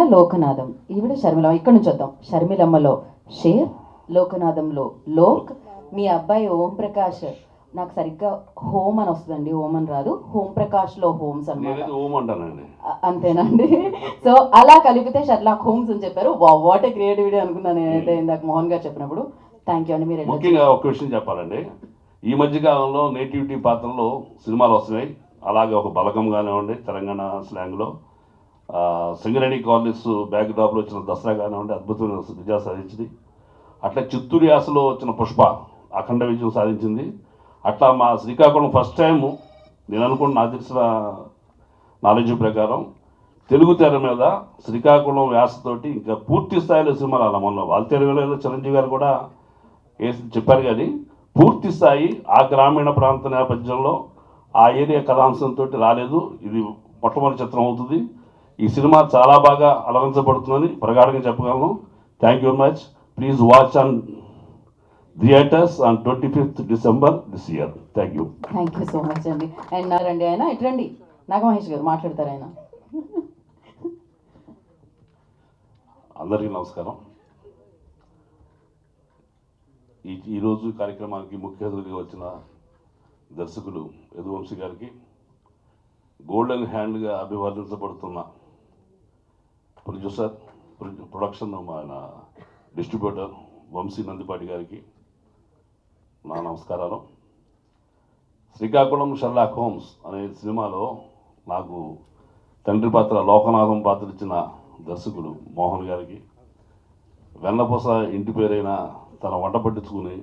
షర్మిల లోకనాథం ఈవిడ షర్మిల ఇక్కడ నుంచి వద్దాం. షర్మిలమ్మలో షేర్ లోకనాథంలో లోక్ మీ అబ్బాయి ఓం ప్రకాష్ నాకు సరిగ్గా హోమ్ అని వస్తుందండి హోమ్ అని రాదు. హోమ్ ప్రకాష్లో హోమ్స్ అన్నమాట. నేనైతే ఓం అంటానండి. అ- అంతేనండి. సో అలా కలిపితే షర్లాక్ హోమ్స్ అని చెప్పారు. వాట్ ఏ క్రియేటివిటీ అనుకున్నాను నేనైతే ఇందాక మోహన్ గారు చెప్పినప్పుడు. థ్యాంక్ యూ అండి మీరు. ముఖ్యంగా ఒక విషయం చెప్పాలండి. ఈ మధ్య కాలంలో నేటివిటీ పాత్రలో సినిమాలు వస్తున్నాయి. అలాగే ఒక బలగం కానివ్వండి తెలంగాణ స్లాంగ్లో. సింగరేణి కాలనీస్ బ్యాక్ డ్రాప్లో వచ్చిన దసరా కానివ్వండి అద్భుతమైన విజయాలు సాధించింది. అట్లా చిత్తూరు యాసలో వచ్చిన పుష్ప అఖండ విజయం సాధించింది. అట్లా మా శ్రీకాకుళం ఫస్ట్ టైము నేను అనుకున్న నాకు తెలిసిన నాలెడ్జ్ ప్రకారం తెలుగు తెర మీద శ్రీకాకుళం వ్యాసతోటి ఇంకా పూర్తి స్థాయిలో సినిమాలు అలా మొన్న వాళ్ళ వేళలో చిరంజీవి గారు కూడా వేసి చెప్పారు కానీ పూర్తి స్థాయి ఆ గ్రామీణ ప్రాంత నేపథ్యంలో ఆ ఏరియా కథాంశంతో రాలేదు. ఇది మొట్టమొదటి చిత్రం అవుతుంది. ఈ సినిమా చాలా బాగా అలరించబడుతుందని ప్రగాఢంగా చెప్పగలను. Thank you very much please watch on theatres on twenty fifth December this year thank you thank you so much అండి అండ్ రండి ఆయన? ఇటు రండి. నాగమహేష్ గారు మాట్లాడతారు ఆయన. అందరికీ నమస్కారం. ఈ ఈరోజు కార్యక్రమానికి ముఖ్య అతిథిగా వచ్చిన దర్శకులు యదువంశీ గారికి గోల్డెన్ హ్యాండ్గా అభివర్ణించబడుతున్న ప్రొడ్యూసర్ ప్రొడక్షన్ ఆయన డిస్ట్రిబ్యూటర్ వంశీ నందిపాటి గారికి నా నమస్కారాలు. శ్రీకాకుళం షర్లాక్ హోమ్స్ అనే సినిమాలో నాకు తండ్రి పాత్ర లోకనాథం పాత్ర ఇచ్చిన దర్శకుడు మోహన్ గారికి వెన్నపూస ఇంటి పేరైన తన వంట పట్టించుకుని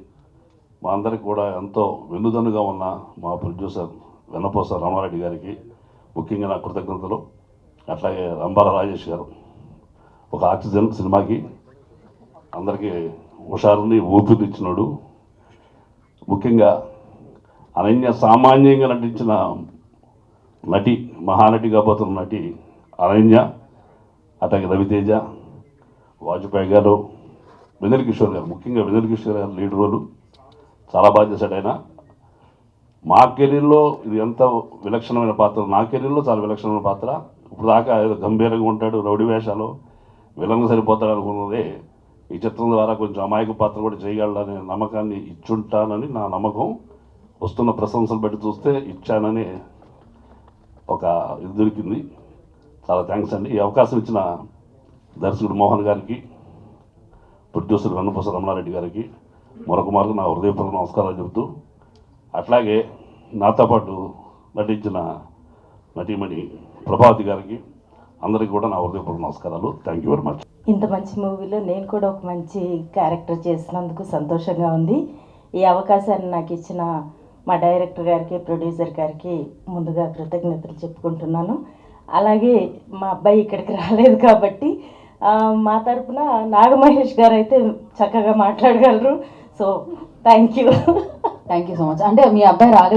మా అందరికి కూడా ఎంతో వెన్నుదన్నుగా ఉన్న మా ప్రొడ్యూసర్ వెన్నపూస రామారెడ్డి గారికి ముఖ్యంగా నా కృతజ్ఞతలు. అట్లాగే రంబాల రాజేష్ గారు. ఒక ఆక్సిజన్ సినిమాకి అందరికీ హుషారుని ఊపిరినిచ్చినాడు ముఖ్యంగా అనన్య సామాన్యంగా నటించిన నటి మహానటి కాబోతున్న నటి అనన్య అట్లాగే రవితేజ వాజ్పేయి గారు వినల్ కిషోర్ గారు. ముఖ్యంగా వినల్ కిషోర్ గారు లీడ్ రోలు. చాలా బాగా చేశాడు ఆయన. మా కెరీర్లో ఇది ఎంత విలక్షణమైన పాత్ర? నా కెరీర్లో చాలా విలక్షణమైన పాత్ర. ఇప్పుడు దాకా ఏదో గంభీరంగా ఉంటాడు రౌడీ వేషాలు విలన్ సరిపోతాడు అనుకున్నదే. ఈ చిత్రం ద్వారా కొంచెం అమాయక పాత్ర కూడా చేయగలడనే నమ్మకాన్ని ఇచ్చుంటానని నా నమ్మకం. వస్తున్న ప్రశంసలు బట్టి చూస్తే ఇచ్చానని ఒక ఇది దొరికింది. చాలా థ్యాంక్స్ అండి. ఈ అవకాశం ఇచ్చిన దర్శకుడు మోహన్ గారికి ప్రొడ్యూసర్ వెన్నపూస రమణారెడ్డి గారికి మరొక మార్గం నా హృదయపూర్వక నమస్కారాలు చెబుతూ అట్లాగే నాతో పాటు నటించిన నటీమణి ప్రభావతి గారికి అందరికీ కూడా నా హృదయపూర్వక నమస్కారాలు. థ్యాంక్ యూ వెరీ మచ్ ఇంత మంచి మూవీలో నేను కూడా ఒక మంచి క్యారెక్టర్ చేసినందుకు సంతోషంగా ఉంది. ఈ అవకాశాన్ని నాకు ఇచ్చిన మా డైరెక్టర్ గారికి ప్రొడ్యూసర్ గారికి ముందుగా కృతజ్ఞతలు చెప్పుకుంటున్నాను. అలాగే మా అబ్బాయి ఇక్కడికి రాలేదు కాబట్టి మా తరపున నాగమహేష్ గారు అయితే చక్కగా మాట్లాడగలరు. So thank you thank you so much అంటే మీ అబ్బాయి రాలేదు